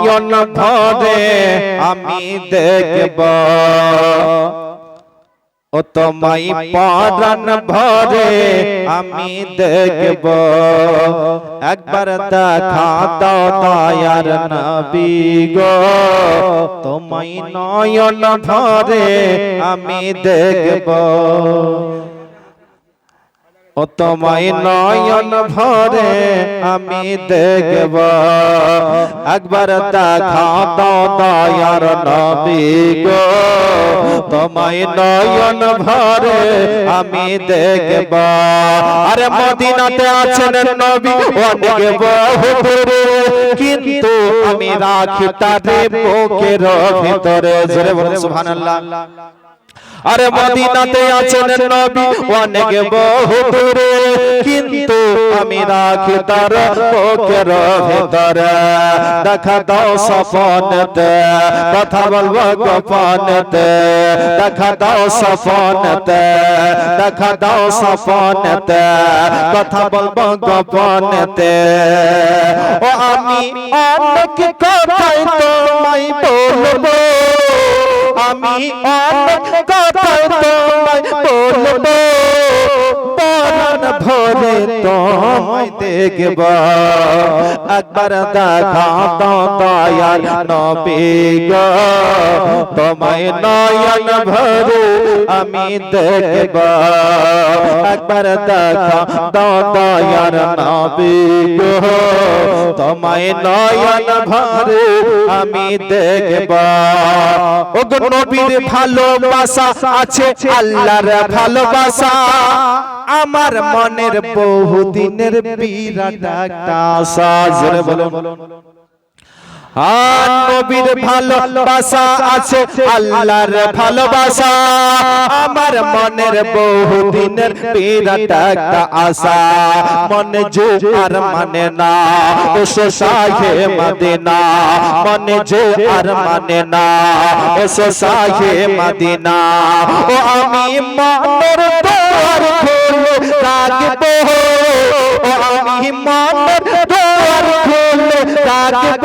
নয়ন আমি দেখব। ও তোমায় পরাণ ভরে আমি দেখব। একবার দেখা দাও দয়ার নবী গো। তোমায় নয়ন ভরে আমি দেখব। তোমায় নয়ন ভরে আমি দেখব। একবার দেখা দাও দয়ার নবী গো। তোমায় নয়ন ভরে আমি দেখব। আরে মদিনাতে আছেন নবী, অনেক বহু দূরে। কিন্তু আমি রাখি তারে বুকের ভিতরে। জোরে বলুন, সুবহানাল্লাহ। আরে মদিনাতে আছেন নবী অনেক বহু দূরে কিন্তু আমি রাখি তার বুকের ভেতরে। দেখা দাও সপনতে কথা বলব গোপনতে। দেখা দাও সপনতে দেখা দাও সপনতে কথা বলব গোপনতে। ও আমি অনেক কথাই তোমায় বলব। আমি অনেক কথাই তোমায় বলব পরাণ ভরে তোমায় দেখব। একবার দেখা দয়াল নবী গো তোমায় নয়ন ভরে আমি দেখব। একবার দেখা দয়াল নবী গো তোমায় নয়ন ভরে আমি দেখব। নবীর ভালোবাসা আছে আল্লাহর ভালোবাসা। আমার মনের বহুদিনের বিরাট একটা আশা। বলুন। আর নবীর ভালোবাসা আছে আল্লাহর ভালোবাসা। আমার মনের বহুদিনের বিরাট একটা আশা। মনে যে আর মানে না। ও সাহে মদিনা। মনে যে আর মানে না। ও সাহে মদিনা। ও আমি মনের দ্বার খুলে রাখব। ও আমি মনের দ্বার খুলে রাখব।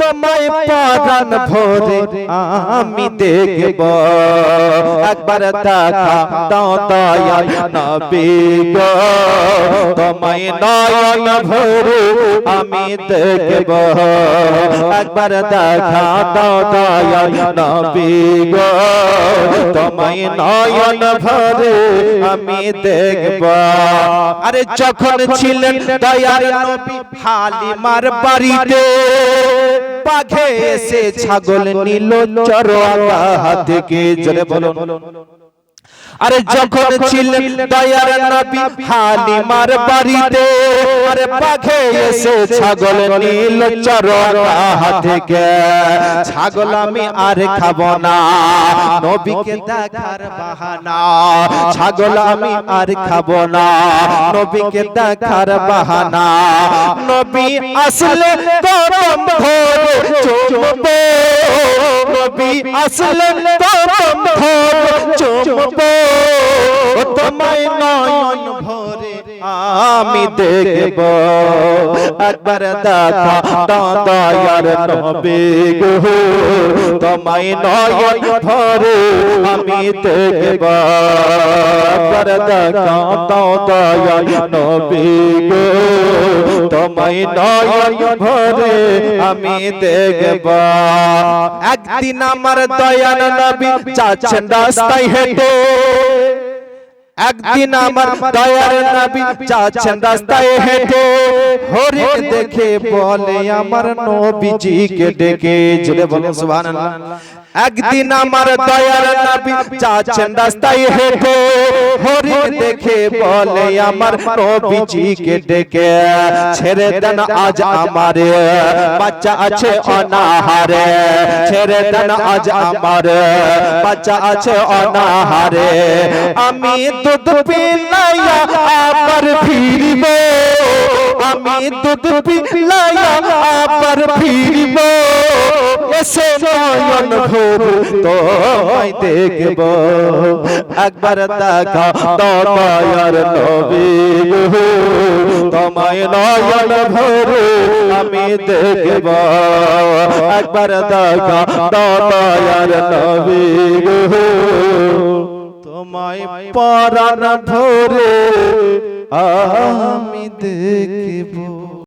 তোমায় পারান ভরে আমি দেখব। একবার দেখা দাও দয়াল নবী তোমায় নয়ন ভরে আমি দেখব। একবার দেখা দাও দয়াল নবী তোমায় নয়ন ভরে আমি দেখব। আরে যখন ছিলেন দয়াল নবী, হালিমার বাড়িতে বাঘে এসে ছাগল নিল চরোয়া থেকে জোরে বলুন। আরে যখন ছিলেন দয়ার নবী হালিমার বাড়িতে আরে পাখে এসে ছাগল নীল চরণা থেকে। ছাগল আমি আর খাব না। নবীকে দেখার বাহানা। ছাগল আমি আর খাব না। নবীকে দেখার বাহানা। নবী আসলে করম ভোরে চুমবে। নবী আসলে করম ভোরে আমি দেখব। একবার দেখা দয়ার নবী গো। তোমায় নয়ন ভরে আমি দেখব। একবার দেখা দয়ার নবী গো। তোমায় নয়ন ভরে আমি দেখব। একদিন আমার দয়াল নবী যাচ্ছেন রাস্তায় হেঁটে একদিন আমার দয়ার নবী যাচ্ছেন রাস্তায় হেঁটে। হরিণ দেখে বলে আমার নবীজিকে ডেকে জুড়ে বলে সুবহানাল্লাহ। একদিন আমার দয়ার নবী যাচ্ছেন রাস্তায় হেঁটে হরিণ দেখে বলে আমার নবীজিকে ডেকে ছেড়ে দেন আজ আমার বাচ্চা আছে অনাহারে। ছেড়ে দেন আজ আমার বাচ্চা আছে অনাহারে। আমি দুধ পিলাইয়া আবার ফিরব। আমি দুধ পিলাইয়া আবার ফিরব। ভোর তোমায় দেখব একবার দেখা দয়ার নবী তোমায় নয়ন ভোরে আমি দেখব। একবার দেখা নবী তোমায় ভোরে আমি